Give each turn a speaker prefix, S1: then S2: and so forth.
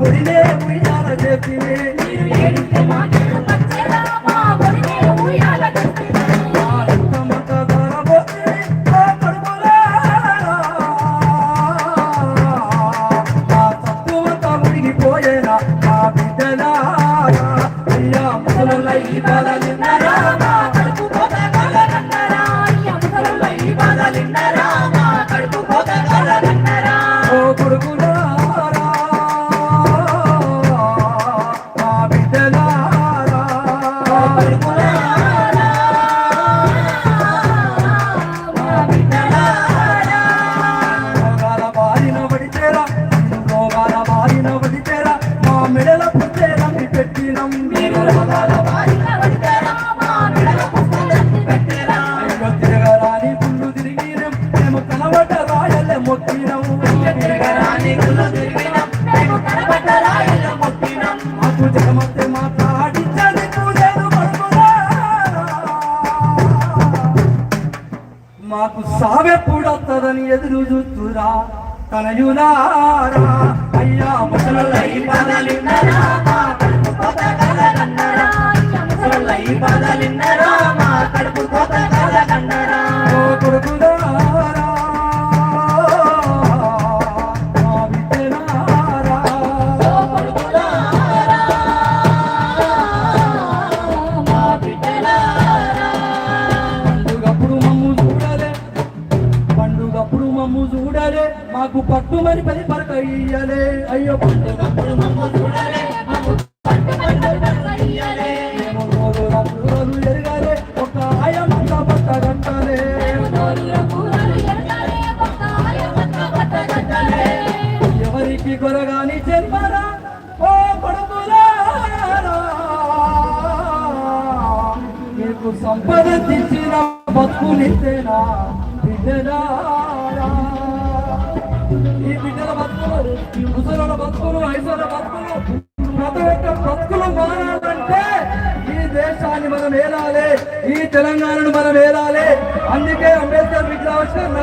S1: ఒడినే ఉయ్యాల చెప్పివే బాధలిన్నరా కడుపు బాధలిన్నరా?
S2: మాకు సావెప్పుడొత్తదని ఎదురు చూస్తురా తనయులారా. అయ్యా
S1: ముసలల్ల. ముసలోళ్ళ ఈ బాధలిన్నరా మా కడుపు కోత కలగన్నరా
S2: ఓ కొడుకులారా మా బిడ్డలారా
S1: ఓ కొడుకులారా, మా బిడ్డలారా
S2: పండుగప్పుడు మమ్ము చూడలే పండుగప్పుడు మమ్ము చూడలే మాకు పట్టుమని పది పరక ఇయ్యలే అయ్యో
S1: పండుగప్పుడు మమ్ము చూడలే.
S2: ఎవరికి కొరగాని జన్మరా ఓ కొడుకులారా మీకు సంపద తెచ్చిన బతుకునిస్తేనా బిడ్డలారా ఈ బిడ్డల బతుకులు ఈ ముసల బతుకులు ఐసల బతుకులు ప్రతి యొక్క బతుకులు మారాలంటే ఈ దేశాన్ని మనం ఏలాలి ఈ తెలంగాణను మనం ఏలాలి. అందుకే అంబేద్కర్ విగ్రహావిష్కరణ